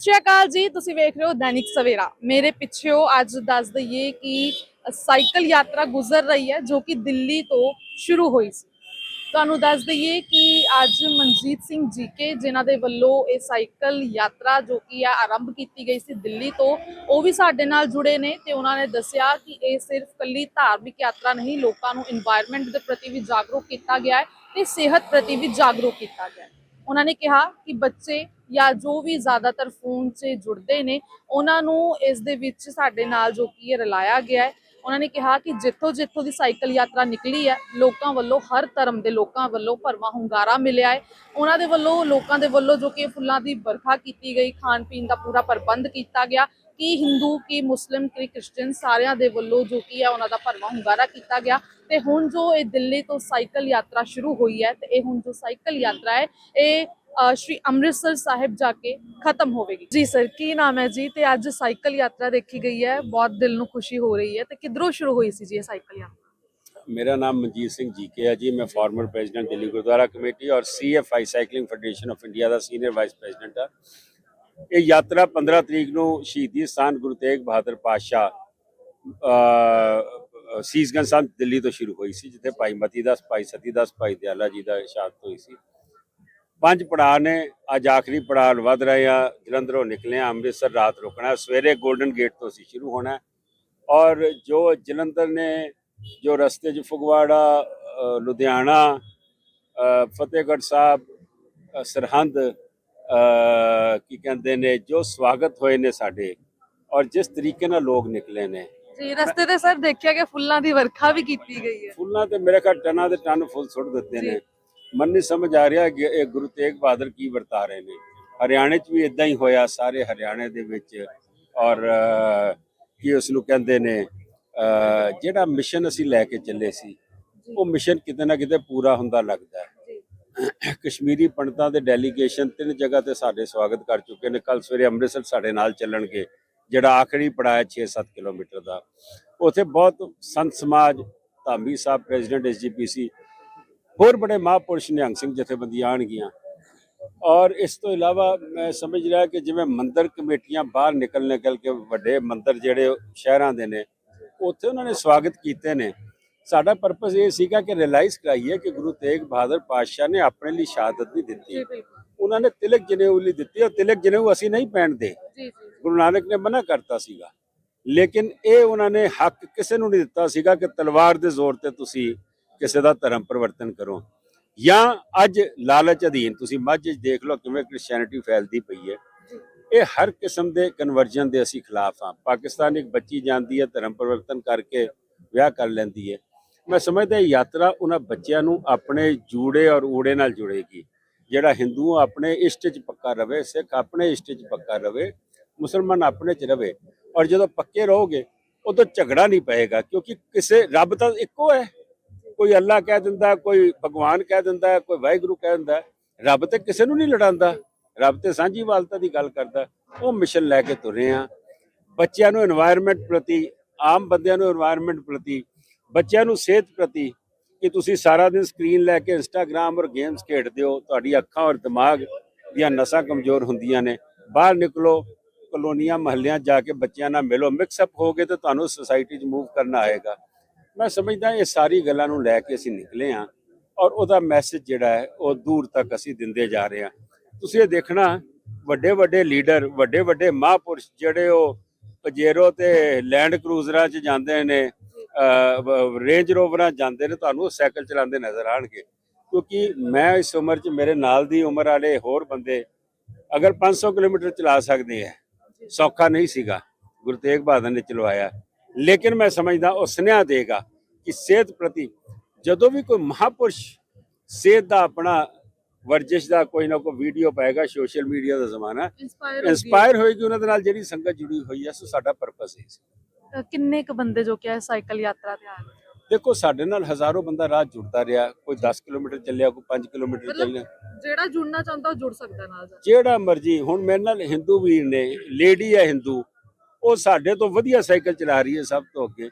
ਸਤਿ ਸ਼੍ਰੀ ਅਕਾਲ ਜੀ, ਤੁਸੀਂ ਵੇਖ ਰਹੇ ਹੋ ਦੈਨਿਕ ਸਵੇਰਾ। ਮੇਰੇ ਪਿੱਛੇੋਂ ਅੱਜ ਦੱਸ ਦਈਏ ਕਿ ਸਾਈਕਲ ਯਾਤਰਾ ਗੁਜ਼ਰ ਰਹੀ ਹੈ, ਜੋ ਕਿ ਦਿੱਲੀ ਤੋਂ ਸ਼ੁਰੂ ਹੋਈ ਸੀ। ਤੁਹਾਨੂੰ ਦੱਸ ਦਈਏ ਕਿ ਅੱਜ ਮਨਜੀਤ ਸਿੰਘ ਜੀ ਕੇ, ਜਿਨ੍ਹਾਂ ਦੇ ਵੱਲੋਂ ਇਹ ਸਾਈਕਲ ਯਾਤਰਾ ਜੋ ਕਿ ਆ ਆਰੰਭ ਕੀਤੀ ਗਈ ਸੀ ਦਿੱਲੀ ਤੋਂ, ਉਹ ਵੀ ਸਾਡੇ ਨਾਲ ਜੁੜੇ ਨੇ ਤੇ ਉਹਨਾਂ ਨੇ ਦੱਸਿਆ ਕਿ ਇਹ ਸਿਰਫ ਕੱਲੀ ਧਾਰਮਿਕ ਯਾਤਰਾ ਨਹੀਂ, ਲੋਕਾਂ ਨੂੰ এনवायरमेंट ਦੇ ਪ੍ਰਤੀ ਵੀ ਜਾਗਰੂਕ ਕੀਤਾ ਗਿਆ ਹੈ ਤੇ ਸਿਹਤ ਪ੍ਰਤੀ ਵੀ ਜਾਗਰੂਕ ਕੀਤਾ ਗਿਆ ਹੈ। ਉਹਨਾਂ ਨੇ ਕਿਹਾ ਕਿ ਬੱਚੇ ਜਾਂ ਜੋ ਵੀ ਜ਼ਿਆਦਾਤਰ ਫੋਨ 'ਚ ਜੁੜਦੇ ਨੇ, ਉਹਨਾਂ ਨੂੰ ਇਸ ਦੇ ਵਿੱਚ ਸਾਡੇ ਨਾਲ ਜੋ ਕੀ ਰਲਾਇਆ ਗਿਆ ਹੈ, ਉਹਨਾਂ ਨੇ ਕਿਹਾ ਕਿ ਜਿੱਥੋਂ ਜਿੱਥੋਂ ਦੀ ਸਾਈਕਲ ਯਾਤਰਾ ਨਿਕਲੀ ਹੈ, ਲੋਕਾਂ ਵੱਲੋਂ ਹਰ ਧਰਮ ਦੇ ਲੋਕਾਂ ਵੱਲੋਂ ਭਰਵਾਂ ਹੁੰਗਾਰਾ ਮਿਲਿਆ ਹੈ। ਉਹਨਾਂ ਦੇ ਵੱਲੋਂ, ਲੋਕਾਂ ਦੇ ਵੱਲੋਂ ਜੋ ਕਿ ਫੁੱਲਾਂ ਦੀ ਵਰਖਾ ਕੀਤੀ ਗਈ ਖਾਣ ਪੀਣ ਦਾ ਪੂਰਾ ਪ੍ਰਬੰਧ ਕੀਤਾ ਗਿਆ। ਕਿ ਹਿੰਦੂ, ਕੀ ਮੁਸਲਿਮ, ਕੀ ਕ੍ਰਿਸਚੀਅਨ ਸਾਰਿਆਂ ਦੇ ਵੱਲੋਂ ਜੋ ਕੀ ਹੈ ਉਹਨਾਂ ਦਾ ਭਰਵਾਂ ਹੁੰਗਾਰਾ ਕੀਤਾ ਗਿਆ। ਤੇ ਹੁਣ ਜੋ ਇਹ ਦਿੱਲੀ ਤੋਂ ਸਾਈਕਲ ਯਾਤਰਾ ਸ਼ੁਰੂ ਹੋਈ ਹੈ ਤੇ ਇਹ ਹੁਣ ਜੋ ਸਾਈਕਲ ਯਾਤਰਾ ਹੈ, ਇਹ ਸ਼੍ਰੀ ਅੰਮ੍ਰਿਤਸਰ ਸਾਹਿਬ ਜਾ ਕੇ ਖਤਮ ਹੋਵੇਗੀ। ਜੀ ਸਰ, ਕੀ ਨਾਮ ਹੈ ਜੀ? ਤੇ ਅੱਜ ਸਾਈਕਲ ਯਾਤਰਾ ਦੇਖੀ ਗਈ ਹੈ, ਬਹੁਤ ਦਿਲ ਨੂੰ ਖੁਸ਼ੀ ਹੋ ਰਹੀ ਹੈ ਤੇ ਕਿੱਧਰੋਂ ਸ਼ੁਰੂ ਹੋਈ ਸੀ ਜੀ ਇਹ ਸਾਈਕਲ ਯਾਤਰਾ? ਮੇਰਾ ਨਾਮ ਮਨਜੀਤ ਸਿੰਘ ਜੀਕੇ ਹੈ ਜੀ, ਮੈਂ former president Delhi Gurdwara committee ਔਰ CFI cycling federation of India the senior vice president ਹਾਂ। ਇਹ ਯਾਤਰਾ 15 ਤਰੀਕ ਨੂੰ ਸ਼ਹੀਦੀ ਸਥਾਨ ਗੁਰੂ ਤੇਗ ਬਹਾਦਰ ਪਾਤਸ਼ਾਹ ਸੀਸਗੰਜ ਸਾਹਿਬ ਦਿੱਲੀ ਤੋਂ ਸ਼ੁਰੂ ਹੋਈ ਸੀ ਜਿੱਥੇ ਭਾਈ ਮਤੀ ਦਾਸ ਭਾਈ ਸਤੀ ਦਾਸ ਭਾਈ ਦਿਆਲਾ ਜੀ ਦਾ ਸ਼ਹਾਦਤ ਹੋਈ ਸੀ। ਪੰਜ ਪੜਾਅ ਨੇ ਅੱਜ ਆਖਰੀ ਪੜਾਅ ਵੱਧ ਰਹੇ ਆ ਜਲੰਧਰੋਂ ਨਿਕਲੇ ਆ ਅੰਮ੍ਰਿਤਸਰ ਰਾਤ ਰੁਕਣਾ ਸਵੇਰੇ 골ਡਨ ਗੇਟ ਤੋਂ ਸੀ ਸ਼ੁਰੂ ਹੋਣਾ ਔਰ ਜੋ ਜਲੰਧਰ ਨੇ ਜੋ ਰਸਤੇ 'ਚ ਫਗਵਾੜਾ ਲੁਧਿਆਣਾ ਫਤਿਹਗੜ੍ਹ ਸਾਹਿਬ ਅ, ਸਰਹੰਦ ਕੀ ਕਹਿੰਦੇ ਨੇ ਜੋ ਸਵਾਗਤ ਹੋਏ ਨੇ ਸਾਡੇ ਔਰ ਜਿਸ ਤਰੀਕੇ ਨਾਲ ਲੋਕ ਨਿਕਲੇ ਨੇ। ਜੀ ਰਸਤੇ ਤੇ ਸਰ ਦੇਖਿਆ ਕਿ ਫੁੱਲਾਂ ਦੀ ਵਰਖਾ ਵੀ ਕੀਤੀ ਗਈ ਹੈ। ਫੁੱਲਾਂ ਤੇ ਮੇਰੇ ਖਿਆਲ ਟਨਾਂ ਦੇ ਟਨ ਫੁੱਲ ਸੁੱਟ ਦਿੱਤੇ ਨੇ। ਮਨ ਨਹੀਂ ਸਮਝ ਆ ਰਿਹਾ ਕਿ ਇਹ ਗੁਰੂ ਤੇਗ ਬਹਾਦਰ ਕੀ ਵਰਤਾ ਰਹੇ ਨੇ। ਹਰਿਆਣੇ 'ਚ ਵੀ ਇਦਾਂ ਹੀ ਹੋਇਆ ਸਾਰੇ ਹਰਿਆਣੇ ਦੇ ਵਿੱਚ ਔਰ ਕੀ ਉਸ ਨੂੰ ਕਹਿੰਦੇ ਨੇ ਜਿਹੜਾ ਮਿਸ਼ਨ ਅਸੀਂ ਲੈ ਕੇ ਚੱਲੇ ਸੀ ਉਹ ਮਿਸ਼ਨ ਕਿਤੇ ਨਾ ਕਿਤੇ ਪੂਰਾ ਹੁੰਦਾ ਲੱਗਦਾ ਹੈ। ਕਸ਼ਮੀਰੀ ਪੰਡਤਾਂ ਦੇ ਡੈਲੀਗੇਸ਼ਨ ਤਿੰਨ ਜਗ੍ਹਾ ਤੇ ਸਾਡੇ ਸਵਾਗਤ ਕਰ ਚੁੱਕੇ ਨੇ। ਕੱਲ ਸਵੇਰੇ ਅੰਮ੍ਰਿਤਸਰ ਸਾਡੇ ਨਾਲ ਚੱਲਣਗੇ, ਜਿਹੜਾ ਆਖਰੀ ਪੜਾਅ ਹੈ 6-7 ਕਿਲੋਮੀਟਰ ਦਾ। ਉੱਥੇ ਬਹੁਤ ਸੰਤ ਸਮਾਜ, ਧਾਮੀ ਸਾਹਿਬ, ਪ੍ਰੈਜ਼ੀਡੈਂਟ ਐਸਜੀਪੀਸੀ ਹੋਰ ਬੜੇ ਮਹਾਂਪੁਰਸ਼ ਨਿਹੰਗ ਸਿੰਘ ਜਥੇਬੰਦੀਆਂ ਆਣਗੀਆਂ ਔਰ ਇਸ ਤੋਂ ਇਲਾਵਾ ਮੈਂ ਸਮਝ ਰਿਹਾ ਕਿ ਜਿਵੇਂ ਮੰਦਰ ਕਮੇਟੀਆਂ ਬਾਹਰ ਨਿਕਲ ਨਿਕਲ ਕੇ ਵੱਡੇ ਮੰਦਰ ਜਿਹੜੇ ਸ਼ਹਿਰਾਂ ਦੇ ਨੇ, ਉੱਥੇ ਉਹਨਾਂ ਨੇ ਸਵਾਗਤ ਕੀਤੇ ਨੇ। ਸਾਡਾ ਪਰਪਸ ਇਹ ਸੀਗਾ ਕਿ ਰਿਅਲਾਈਜ਼ ਕਰਾਈਏ ਕਿ ਗੁਰੂ ਤੇਗ ਬਹਾਦਰ ਪਾਤਸ਼ਾਹ ਨੇ ਆਪਣੇ ਲਈ ਸ਼ਹਾਦਤ ਨਹੀਂ ਦਿੱਤੀ। ਜੀ ਬਿਲਕੁਲ। ਉਹਨਾਂ ਨੇ ਤਿਲਕ ਜਨੇਊ ਲਈ ਦਿੱਤੀ ਔਰ ਤਿਲਕ ਜਨੇਊ ਅਸੀਂ ਨਹੀਂ ਪਹਿਨਦੇ ਗੁਰੂ ਨਾਨਕ ਨੇ ਮਨਾ ਕਰਤਾ ਸੀਗਾ। ਲੇਕਿਨ ਇਹ ਉਹਨਾਂ ਨੇ ਹੱਕ ਕਿਸੇ ਨੂੰ ਨਹੀਂ ਦਿੱਤਾ ਸੀਗਾ ਕਿ ਤਲਵਾਰ ਦੇ ਜ਼ੋਰ ਤੇ ਤੁਸੀਂ ਕਿਸੇ ਦਾ ਧਰਮ ਪਰਿਵਰਤਨ ਕਰੋ। ਜਾਂ ਅੱਜ ਲਾਲਚ ਅਧੀਨ ਤੁਸੀਂ ਮੱਝ ਦੇਖ ਲਓ ਕਿਵੇਂ ਕ੍ਰਿਸਚੀਅਨਿਟੀ ਫੈਲਦੀ ਪਈ ਹੈ। ਇਹ ਹਰ ਕਿਸਮ ਦੇ ਕਨਵਰਜਨ ਦੇ ਅਸੀਂ ਖਿਲਾਫ ਹਾਂ। ਪਾਕਿਸਤਾਨ ਇੱਕ ਬੱਚੀ ਜਾਂਦੀ ਹੈ ਧਰਮ ਪਰਿਵਰਤਨ ਕਰਕੇ ਵਿਆਹ ਕਰ ਲੈਂਦੀ ਹੈ। ਮੈਂ ਸਮਝਦਾ ਯਾਤਰਾ ਉਹਨਾਂ ਬੱਚਿਆਂ ਨੂੰ ਆਪਣੇ ਜੂੜੇ ਔਰ ਊੜੇ ਨਾਲ ਜੁੜੇਗੀ। ਜਿਹੜਾ ਹਿੰਦੂ ਆਪਣੇ ਇਸ਼ਟ 'ਚ ਪੱਕਾ ਰਵੇ, ਸਿੱਖ ਆਪਣੇ ਇਸ਼ਟ 'ਚ ਪੱਕਾ ਰਵੇ, ਮੁਸਲਮਾਨ ਆਪਣੇ 'ਚ ਰਵੇ ਔਰ ਜਦੋਂ ਪੱਕੇ ਰਹੋਗੇ, ਉਦੋਂ ਝਗੜਾ ਨਹੀਂ ਪਏਗਾ ਕਿਉਂਕਿ ਕਿਸੇ ਰੱਬ ਤਾਂ ਇੱਕੋ ਹੈ। ਕੋਈ ਅੱਲਾ ਕਹਿ ਦਿੰਦਾ, ਕੋਈ ਭਗਵਾਨ ਕਹਿ ਦਿੰਦਾ, ਕੋਈ ਵਾਹਿਗੁਰੂ ਕਹਿ ਦਿੰਦਾ, ਰੱਬ ਤੇ ਕਿਸੇ ਨੂੰ ਨਹੀਂ ਲੜਾਉਂਦਾ। ਰੱਬ ਤੇ ਸਾਂਝੀ ਵਾਲਤਾ ਦੀ ਗੱਲ ਕਰਦਾ। ਉਹ ਮਿਸ਼ਨ ਲੈ ਕੇ ਤੁਰੇ ਆ। ਬੱਚਿਆਂ ਨੂੰ এনवायरमेंट ਪ੍ਰਤੀ, ਆਮ ਬੰਦਿਆਂ ਨੂੰ এনवायरमेंट ਪ੍ਰਤੀ ਬੱਚਿਆਂ ਨੂੰ ਸਿਹਤ ਪ੍ਰਤੀ ਕਿ ਤੁਸੀਂ ਸਾਰਾ ਦਿਨ ਸਕਰੀਨ ਲੈ ਕੇ ਇੰਸਟਾਗ੍ਰam ਔਰ ਗੇਮਸ ਖੇਡਦੇ ਹੋ, ਤੁਹਾਡੀ ਅੱਖਾਂ ਔਰ ਦਿਮਾਗ ਦੀਆਂ ਨਸਾਂ ਕਮਜ਼ੋਰ ਹੁੰਦੀਆਂ ਨੇ। ਬਾਹਰ ਨਿਕਲੋ, ਕਲੋਨੀਆਂ, ਮਹੱਲਿਆਂ ਜਾ ਕੇ ਬੱਚਿਆਂ ਨਾਲ ਮਿਲੋ ਮਿਕਸ ਅਪ ਹੋਗੇ ਤਾਂ ਤੁਹਾਨੂੰ ਸੋਸਾਇਟੀ 'ਚ ਮੂਵ ਕਰਨਾ ਆਏਗਾ। ਮੈਂ ਸਮਝਦਾ ਇਹ ਸਾਰੀ ਗੱਲਾਂ ਨੂੰ ਲੈ ਕੇ ਅਸੀਂ ਨਿਕਲੇ ਹਾਂ ਔਰ ਉਹਦਾ ਮੈਸੇਜ ਜਿਹੜਾ ਹੈ, ਉਹ ਦੂਰ ਤੱਕ ਅਸੀਂ ਦਿੰਦੇ ਜਾ ਰਹੇ ਹਾਂ। ਤੁਸੀਂ ਇਹ ਦੇਖਣਾ ਵੱਡੇ ਵੱਡੇ ਲੀਡਰ ਵੱਡੇ ਵੱਡੇ ਮਹਾਂਪੁਰਸ਼ ਜਿਹੜੇ ਉਹ ਪਜੇਰੋ ਤੇ ਲੈਂਡ ਕਰੂਜ਼ਰਾਂ 'ਚ ਜਾਂਦੇ ਨੇ ਰੇਂਜ ਰੋਵਰਾਂ ਜਾਂਦੇ ਨੇ ਤੁਹਾਨੂੰ ਸਾਈਕਲ ਚਲਾਉਂਦੇ ਨਜ਼ਰ ਆਣਗੇ ਕਿਉਂਕਿ ਮੈਂ ਇਸ ਉਮਰ 'ਚ ਮੇਰੇ ਨਾਲ ਦੀ ਉਮਰ ਵਾਲੇ ਹੋਰ ਬੰਦੇ ਅਗਰ 500 ਕਿਲੋਮੀਟਰ ਚਲਾ ਸਕਦੇ ਆ ਸੌਖਾ ਨਹੀਂ ਸੀਗਾ। ਗੁਰੂ ਤੇਗ ਬਹਾਦਰ ਨੇ ਚਲਵਾਇਆ। ਲੇਕਿਨ ਮੈਂ ਸਮਝਦਾ ਉਹ ਸੁਨੇਹਾ ਦੇਗਾ ਕਿ ਸਿਹਤ ਪ੍ਰਤੀ ਜਦੋਂ ਵੀ ਕੋਈ ਮਹਾਪੁਰਸ਼ ਸਿਹਤ ਦਾ ਆਪਣਾ ਵਰਜਿਸ਼ ਦਾ ਕੋਈ ਨਾ ਕੋਈ ਵੀਡੀਓ ਪਾਏਗਾ ਸੋਸ਼ਲ ਮੀਡੀਆ ਦਾ ਜ਼ਮਾਨਾ ਇਨਸਪਾਇਰ ਹੋਏਗੀ ਉਹਨਾਂ ਦੇ ਨਾਲ ਜਿਹੜੀ ਸੰਗਤ ਜੁੜੀ ਹੋਈ ਹੈ ਸੋ ਸਾਡਾ ਪਰਪਸ ਹੈ ਸੀ। ਕਿੰਨੇ ਕ ਬੰਦੇ ਜੋ ਕਿ ਹੈ ਸਾਈਕਲ ਯਾਤਰਾ ਤੇ ਆ ਰਹੇ ਦੇਖੋ ਸਾਡੇ ਨਾਲ ਹਜ਼ਾਰੋਂ ਬੰਦਾ ਰਾਹ ਜੁੜਦਾ ਰਿਹਾ ਕੋਈ 10 ਕਿਲੋਮੀਟਰ ਚੱਲਿਆ ਕੋਈ 5 ਕਿਲੋਮੀਟਰ ਮਤਲਬ ਚੱਲਿਆ ਜਿਹੜਾ ਜੁੜਨਾ ਚਾਹੁੰਦਾ ਉਹ ਜੁੜ ਸਕਦਾ ਨਾਲ ਜਾ ਜਿਹੜਾ ਮਰਜੀ ਹੁਣ ਮੇਰੇ ਨਾਲ ਹਿੰਦੂ ਵੀਰ ਨੇ ਲੇਡੀ ਹੈ ਹਿੰਦੂ ਉਹ ਸਾਡੇ ਤੋਂ ਵਧੀਆ ਸਾਈਕਲ ਚਲਾ ਰਹੀ ਹੈ ਸਭ ਤੋਂ ਅੱਗੇ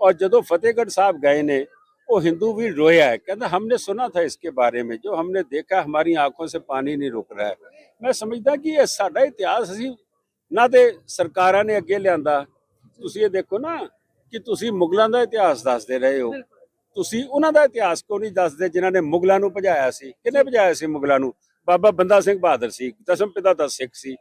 ਔਰ ਜਦੋਂ ਫਤਿਹਗੜ੍ਹ ਸਾਹਿਬ ਗਏ ਨੇ वो हिंदू भी रोया है कहता हमने सुना था इसके बारे में जो हमने देखा हमारी आंखों से पानी नहीं रुक रहा है मैं समझदा कि ਇਹ ਸਾਡਾ ਇਤਿਹਾਸ ਅਸੀਂ ਨਾ ਤੇ ਸਰਕਾਰਾਂ ਨੇ ਅੱਗੇ ਲਿਆਂਦਾ ਤੁਸੀਂ ਇਹ ਦੇਖੋ ਨਾ ਕਿ ਤੁਸੀਂ ਮੁਗਲਾਂ ਦਾ ਇਤਿਹਾਸ ਦੱਸਦੇ ਰਹੇ ਹੋ। ਤੁਸੀਂ ਉਹਨਾਂ ਦਾ ਇਤਿਹਾਸ ਕਿਉਂ ਨਹੀਂ ਦੱਸਦੇ ਜਿਨ੍ਹਾਂ ਨੇ ਮੁਗਲਾਂ ਨੂੰ ਭਜਾਇਆ ਸੀ? ਕਿਹਨੇ ਭਜਾਇਆ ਸੀ ਮੁਗਲਾਂ ਨੂੰ? ਬਾਬਾ ਬੰਦਾ ਸਿੰਘ ਬਹਾਦਰ ਸੀ ਦਸਮ ਪਿਤਾ ਦਾ ਸਿੱਖ ਸੀ।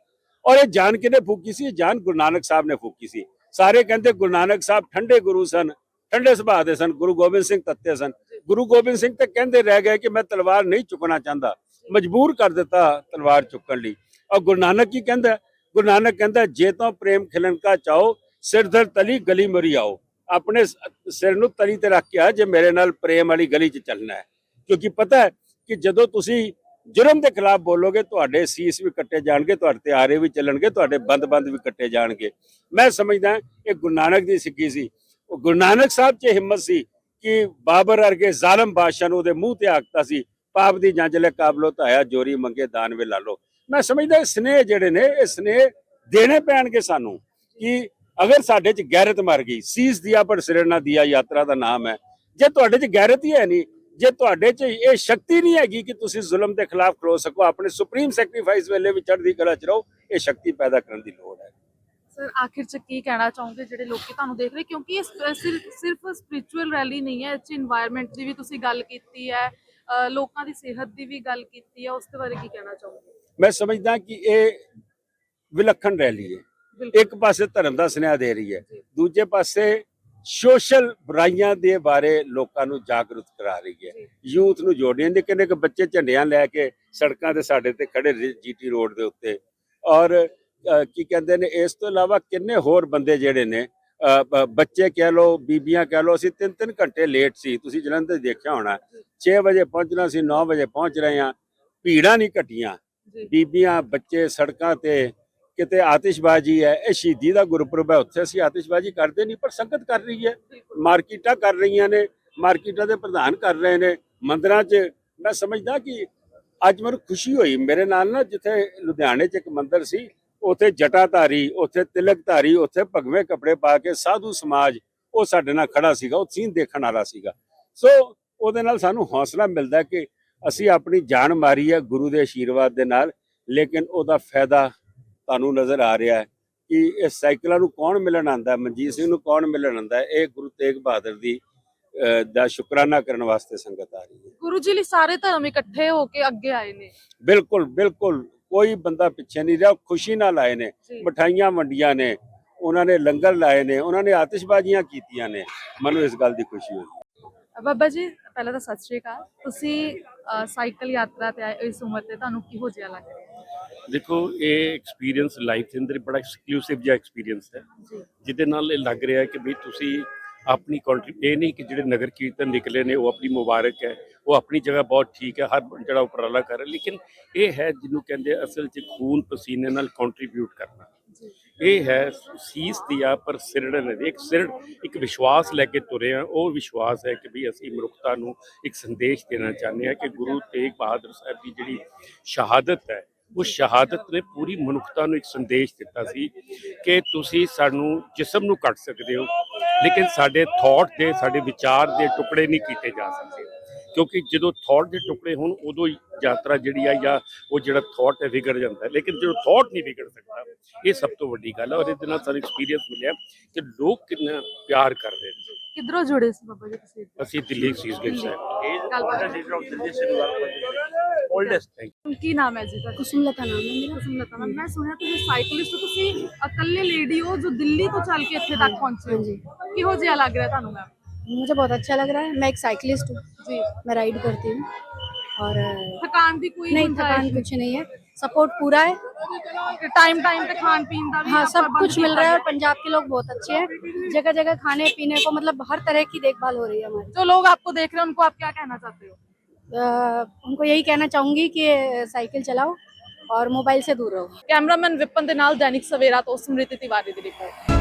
ਔਰ ਇਹ ਜਾਨ ਕਿਹਨੇ ਫੂਕੀ ਸੀ? ਜਾਨ ਗੁਰੂ ਨਾਨਕ ਸਾਹਿਬ ਨੇ ਫੂਕੀ ਸੀ। ਸਾਰੇ ਕਹਿੰਦੇ ਗੁਰੂ ਨਾਨਕ ਸਾਹਿਬ ਠੰਡੇ ਗੁਰੂ ਸਨ ਠੰਡੇ ਸੁਭਾਅ ਦੇ ਸਨ ਗੁਰੂ ਗੋਬਿੰਦ ਸਿੰਘ ਤੱਤੇ ਸਨ। ਗੁਰੂ ਗੋਬਿੰਦ ਸਿੰਘ ਤੇ ਕਹਿੰਦੇ ਰਹਿ ਗਏ ਕਿ ਮੈਂ ਤਲਵਾਰ ਨਹੀਂ ਚੁੱਕਣਾ ਚਾਹੁੰਦਾ। ਮਜਬੂਰ ਕਰ ਦਿੱਤਾ ਤਲਵਾਰ ਚੁੱਕਣ ਲਈ। ਔਰ ਗੁਰੂ ਨਾਨਕ ਕੀ ਕਹਿੰਦਾ? ਗੁਰੂ ਨਾਨਕ ਕਹਿੰਦਾ ਜੇ ਤਾਂ ਪ੍ਰੇਮ ਖਿਲਨ ਕਾ ਚਾਓ ਸਿਰ ਧਰ ਤਲੀ ਗਲੀ ਮਰੀ ਆਓ। ਆਪਣੇ ਸਿਰ ਨੂੰ ਤਲੀ ਤੇ ਰੱਖ ਕੇ ਆ, ਜੇ ਮੇਰੇ ਨਾਲ ਪ੍ਰੇਮ ਵਾਲੀ ਗਲੀ 'ਚ ਚੱਲਣਾ ਹੈ। ਕਿਉਂਕਿ ਪਤਾ ਹੈ ਕਿ ਜਦੋਂ ਤੁਸੀਂ ਜੁਰਮ ਦੇ ਖਿਲਾਫ ਬੋਲੋਗੇ, ਤੁਹਾਡੇ ਸੀਸ ਵੀ ਕੱਟੇ ਜਾਣਗੇ, ਤੁਹਾਡੇ ਤੇ ਆਰੇ ਵੀ ਚੱਲਣਗੇ, ਤੁਹਾਡੇ ਬੰਦ-ਬੰਦ ਵੀ ਕੱਟੇ ਜਾਣਗੇ। ਮੈਂ ਸਮਝਦਾ ਇਹ ਗੁਰੂ ਨਾਨਕ ਦੀ ਸਿੱਖੀ ਸੀ। ਉਹ ਗੁਰੂ ਨਾਨਕ ਸਾਹਿਬ 'ਚ ਹਿੰਮਤ ਸੀ ਕਿ ਬਾਬਰ ਵਰਗੇ ਜ਼ਾਲਮ ਬਾਦਸ਼ਾਹ ਨੂੰ ਉਹਦੇ ਮੂੰਹ ਤੇ ਆਖਤਾ ਸੀ, ਪਾਪ ਦੀ ਜਾਂਚ ਲੈ ਕਾਬਲੋ ਧਾਇਆ, ਜੋਰੀ ਮੰਗੇ ਦਾਨ ਵੇ ਲਾ ਲੋ ਮੈਂ ਸਮਝਦਾ, ਇਹ ਸਨੇਹ ਜਿਹੜੇ ਨੇ, ਇਹ ਸਨੇਹ ਦੇਣੇ ਪੈਣਗੇ ਸਾਨੂੰ ਕਿ ਅਗਰ ਸਾਡੇ 'ਚ ਗੈਰਤ ਮਰ ਗਈ ਸੀਸ ਦਿਆ ਪਰ ਸਿਰਣਾ ਦਿਆ ਯਾਤਰਾ ਦਾ ਨਾਮ ਹੈ ਜੇ ਤੁਹਾਡੇ 'ਚ ਗੈਰਤ ਹੀ ਹੈ ਨਹੀਂ ਜੇ ਤੁਹਾਡੇ 'ਚ ਇਹ ਸ਼ਕਤੀ ਨਹੀਂ ਹੈਗੀ ਕਿ ਤੁਸੀਂ ਜ਼ੁਲਮ ਦੇ ਖਿਲਾਫ ਖੜੋ ਸਕੋ ਆਪਣੇ ਸੁਪਰੀਮ ਸੈਕਰੀਫਾਈਸ ਵੇਲੇ ਵੀ ਚੜ੍ਹਦੀ ਕਲਾ 'ਚ ਰਹੋ ਇਹ ਸ਼ਕਤੀ ਪੈਦਾ ਕਰਨ ਦੀ ਲੋੜ ਹੈ। ਸਰ ਆਖਿਰ 'ਚ ਕੀ ਕਹਿਣਾ ਚਾਹੋਗੇ ਜਿਹੜੇ ਲੋਕੀ ਤੁਹਾਨੂੰ ਦੇਖ ਰਹੇ? ਕਿਉਂਕਿ ਸਿਰਫ ਸਪਿਰਚੁਅਲ ਰੈਲੀ ਨਹੀਂ ਹੈ ਇੱਥੇ এনवायरमेंट ਦੀ ਵੀ ਤੁਸੀਂ ਗੱਲ ਕੀਤੀ ਹੈ ਲੋਕਾਂ ਦੀ ਸਿਹਤ ਦੀ ਵੀ ਗੱਲ ਕੀਤੀ ਹੈ ਉਸ ਦੇ ਬਾਰੇ ਕੀ ਕਹਿਣਾ ਚਾਹੋਗੇ? ਮੈਂ ਸਮਝਦਾ ਕਿ ਇਹ ਵਿਲੱਖਣ ਰੈਲੀ ਹੈ। ਇੱਕ ਪਾਸੇ ਧਰਮ ਦਾ ਸੁਨੇਹਾ ਦੇ ਰਹੀ ਹੈ ਦੂਜੇ ਪਾਸੇ ਸੋਸ਼ਲ ਬੁਰਾਈਆਂ ਦੇ ਬਾਰੇ ਲੋਕਾਂ ਨੂੰ ਜਾਗਰੂਕ ਕਰਾ ਰਹੀ ਹੈ। ਯੂਥ ਨੂੰ ਜੋੜ ਰਹੀ ਹੈ ਨਿੱਕੇ ਨਿੱਕੇ ਬੱਚੇ ਝੰਡਿਆਂ ਲੈ ਕੇ ਸੜਕਾਂ ਤੇ ਸਾਡੇ ਤੇ ਖੜੇ ਜੀਟੀ ਰੋਡ ਦੇ ਉੱਤੇ। ਔਰ ਕੀ ਕਹਿੰਦੇ ਨੇ ਇਸ ਤੋਂ ਇਲਾਵਾ ਕਿੰਨੇ ਹੋਰ ਬੰਦੇ ਜਿਹੜੇ ਨੇ ਬੱਚੇ ਕਹਿ ਲਓ ਬੀਬੀਆਂ ਕਹਿ ਲਓ ਅਸੀਂ ਤਿੰਨ ਤਿੰਨ ਘੰਟੇ ਲੇਟ ਸੀ ਤੁਸੀਂ ਜਲੰਧਰ ਦੇਖਿਆ ਹੋਣਾ 6 ਵਜੇ ਪਹੁੰਚਣਾ ਸੀ 9 ਵਜੇ ਪਹੁੰਚ ਰਹੇ ਹਾਂ ਭੀੜਾਂ ਨਹੀਂ ਘਟੀਆਂ। ਬੀਬੀਆਂ ਬੱਚੇ ਸੜਕਾਂ ਤੇ ਕਿਤੇ ਆਤਿਸ਼ਬਾਜ਼ੀ ਹੈ ਇਹ ਸ਼ਹੀਦੀ ਦਾ ਗੁਰਪੁਰਬ ਹੈ ਉੱਥੇ ਅਸੀਂ ਆਤਿਸ਼ਬਾਜ਼ੀ ਕਰਦੇ ਨਹੀਂ ਪਰ ਸੰਗਤ ਕਰ ਰਹੀ ਹੈ। ਮਾਰਕੀਟਾਂ ਕਰ ਰਹੀਆਂ ਨੇ ਮਾਰਕੀਟਾਂ ਦੇ ਪ੍ਰਧਾਨ ਕਰ ਰਹੇ ਨੇ ਮੰਦਰਾਂ 'ਚ ਮੈਂ ਸਮਝਦਾ ਕਿ ਅੱਜ ਮੈਨੂੰ ਖੁਸ਼ੀ ਹੋਈ ਮੇਰੇ ਨਾਲ ਨਾ ਜਿੱਥੇ ਲੁਧਿਆਣੇ 'ਚ ਇੱਕ ਮੰਦਿਰ ਸੀ ਉੱਥੇ ਜਟਾਧਾਰੀ ਉੱਥੇ ਤਿਲਕਧਾਰੀ ਉੱਥੇ ਭਗਵੇਂ ਕੱਪੜੇ ਪਾ ਕੇ ਸਾਧੂ ਸਮਾਜ ਉਹ ਸਾਡੇ ਨਾਲ ਖੜਾ ਸੀਗਾ ਉਹ ਸੀਨ ਦੇਖਣ ਵਾਲਾ ਸੀਗਾ। ਸੋ ਉਹਦੇ ਨਾਲ ਸਾਨੂੰ ਹੌਸਲਾ ਮਿਲਦਾ ਕਿ ਅਸੀਂ ਆਪਣੀ ਜਾਨ ਮਾਰੀ ਹੈ ਗੁਰੂ ਦੇ ਆਸ਼ੀਰਵਾਦ ਦੇ ਨਾਲ ਲੇਕਿਨ ਉਹਦਾ ਫਾਇਦਾ ਤੁਹਾਨੂੰ ਨਜ਼ਰ ਆ ਰਿਹਾ ਹੈ ਕਿ ਇਹ ਸਾਈਕਲਾਂ ਨੂੰ ਕੌਣ ਮਿਲਣ ਆਂਦਾ ਮਨਜੀਤ ਸਿੰਘ ਨੂੰ ਕੌਣ ਮਿਲਣ ਆਂਦਾ ਇਹ ਗੁਰੂ ਤੇਗ ਬਹਾਦਰ ਦੀ ਦਾ ਸ਼ੁਕਰਾਨਾ ਕਰਨ ਵਾਸਤੇ ਸੰਗਤ ਆ ਰਹੀ ਹੈ। ਗੁਰੂ ਜੀ ਲਈ ਸਾਰੇ ਧਰਮ ਇਕੱਠੇ ਹੋ ਕੇ ਅੱਗੇ ਆਏ ਨੇ। ਬਿਲਕੁਲ ਬਿਲਕੁਲ। ਕੋਈ ਬੰਦਾ ਪਿੱਛੇ ਨਹੀਂ ਰਿਹਾ ਖੁਸ਼ੀ ਨਾਲ ਆਏ ਨੇ। ਮਠਾਈਆਂ ਵੰਡੀਆਂ ਨੇ ਉਹਨਾਂ ਨੇ ਲੰਗਰ ਲਾਏ ਨੇ ਉਹਨਾਂ ਨੇ ਆਤਿਸ਼ਬਾਜ਼ੀਆਂ ਕੀਤੀਆਂ ਨੇ। ਮੈਨੂੰ ਇਸ ਗੱਲ ਦੀ ਖੁਸ਼ੀ ਹੋਈ। ਬਾਬਾ ਜੀ ਪਹਿਲਾਂ ਤਾਂ ਸਤਿ ਸ਼੍ਰੀ ਅਕਾਲ। ਤੁਸੀਂ ਸਾਈਕਲ ਯਾਤਰਾ ਤੇ ਆਏ ਇਸ ਉਮਰ ਤੇ ਤੁਹਾਨੂੰ ਕਿਹੋ ਜਿਹਾ ਲੱਗ ਰਿਹਾ? ਦੇਖੋ ਇਹ ਐਕਸਪੀਰੀਅੰਸ ਲਾਈਫ ਦੇ ਅੰਦਰ ਬੜਾ ਐਕਸਕਲੂਸਿਵ ਜਿਹਾ ਐਕਸਪੀਰੀਅੰਸ ਹੈ। ਜਿਹਦੇ ਨਾਲ ਇਹ ਲੱਗ ਰਿਹਾ ਹੈ ਕਿ ਵੀ ਤੁਸੀਂ ਆਪਣੀ ਕੰਟਰੀ ਇਹ ਨਹੀਂ ਕਿ ਜਿਹੜੇ ਨਗਰ ਕੀਰਤਨ ਨਿਕਲੇ ਨੇ ਉਹ ਆਪਣੀ ਮੁਬਾਰਕ ਹੈ ਉਹ ਆਪਣੀ ਜਗ੍ਹਾ ਬਹੁਤ ਠੀਕ ਹੈ ਹਰ ਜਿਹੜਾ ਉਪਰਾਲਾ ਕਰ ਰਿਹਾ। ਲੇਕਿਨ ਇਹ ਹੈ ਜਿਹਨੂੰ ਕਹਿੰਦੇ ਆ, ਅਸਲ 'ਚ ਖੂਨ ਪਸੀਨੇ ਨਾਲ ਕੰਟਰੀਬਿਊਟ ਕਰਨਾ। ਇਹ ਹੈ ਸੀਸ ਦਿਆ ਪਰ ਸਿਰੜਨ ਦੇ। ਇੱਕ ਸਿਰੜ ਇੱਕ ਵਿਸ਼ਵਾਸ ਲੈ ਕੇ ਤੁਰੇ ਆ। ਉਹ ਵਿਸ਼ਵਾਸ ਹੈ ਕਿ ਵੀ ਅਸੀਂ ਮਨੁੱਖਤਾ ਨੂੰ ਇੱਕ ਸੰਦੇਸ਼ ਦੇਣਾ ਚਾਹੁੰਦੇ ਹਾਂ ਕਿ ਗੁਰੂ ਤੇਗ ਬਹਾਦਰ ਸਾਹਿਬ ਦੀ ਜਿਹੜੀ ਸ਼ਹਾਦਤ ਹੈ ਉਹ ਸ਼ਹਾਦਤ ਨੇ ਪੂਰੀ ਮਨੁੱਖਤਾ ਨੂੰ ਇੱਕ ਸੰਦੇਸ਼ ਦਿੱਤਾ ਸੀ ਕਿ ਤੁਸੀਂ ਸਾਨੂੰ ਜਿਸਮ ਨੂੰ ਕੱਟ ਸਕਦੇ ਹੋ ਲੇਕਿਨ ਸਾਡੇ ਥਾਟ ਦੇ ਸਾਡੇ ਵਿਚਾਰ ਦੇ ਟੁਕੜੇ ਨਹੀਂ ਕੀਤੇ ਜਾ ਸਕਦੇ। ਕਿਉਂਕਿ ਜਦੋਂ ਥਾਟ ਦੇ ਟੁਕੜੇ ਹੋਣ ਉਦੋਂ ਹੀ ਯਾਤਰਾ ਜਿਹੜੀ ਆ ਜਾਂ ਉਹ ਜਿਹੜਾ ਥਾਟ ਹੈ ਵਿਗੜ ਜਾਂਦਾ ਲੇਕਿਨ ਜਦੋਂ ਥਾਟ ਨਹੀਂ ਵਿਗੜ ਸਕਦਾ ਇਹ ਸਭ ਤੋਂ ਵੱਡੀ ਗੱਲ ਹੈ ਔਰ ਇਹਦੇ ਨਾਲ ਸਾਨੂੰ ਐਕਸਪੀਰੀਅੰਸ ਮਿਲਿਆ ਕਿ ਲੋਕ ਕਿੰਨਾ ਪਿਆਰ ਕਰਦੇ ਨੇ। ਕਿੱਧਰੋਂ ਜੁੜੇ ਸੀ ਬਾਬਾ ਜੀ ਤੁਸੀਂ ਅਸੀਂ ਦਿੱਲੀ ਸੀਸਗੰਜ ਸਾਹਿਬ ਗੱਲਬਾਤ ਓਲਡੈਸਟ ਥੈਂਕ ਕੀ ਨਾਮ ਹੈ ਜੀ ਤੁਹਾਡਾ कुसुमलता नाम है मेरा ਕੁਸਮਲਤਾ ਮੈਮ ਮੈਂ ਸੁਣਿਆ ਤੁਸੀਂ ਸਾਈਕਲਿਸਟ ਹੋ ਤੁਸੀਂ ਇਕੱਲੇ ਲੇਡੀ ਹੋ ਜੋ ਦਿੱਲੀ ਤੋਂ ਚੱਲ ਕੇ ਇੱਥੇ ਤੱਕ ਪਹੁੰਚੇ ਹੋ जी ਕਿਹੋ ਜਿਹਾ ਲੱਗ ਰਿਹਾ ਤੁਹਾਨੂੰ ਮੈਮ मुझे बहुत अच्छा लग रहा है मैं एक साइकिलिस्ट हूँ ਜੀ मैं राइड करती हूँ और अ, ਥਕਾਨ ਦੀ ਕੋਈ नहीं थकान कुछ नहीं है सपोर्ट पूरा है। टाइम टाइम पे खान पीन का हाँ सब कुछ मिल रहा है और पंजाब के लोग बहुत अच्छे हैं। जगह जगह खाने पीने को मतलब हर तरह की देखभाल हो रही है हमारी। जो लोग आपको देख रहे हैं उनको आप क्या कहना चाहते हो? उनको यही कहना चाहूँगी कि साइकिल चलाओ और मोबाइल से दूर रहो। कैमरामैन विपन दिनाल दैनिक सवेरा तो स्मृति तिवारी दी रिपोर्ट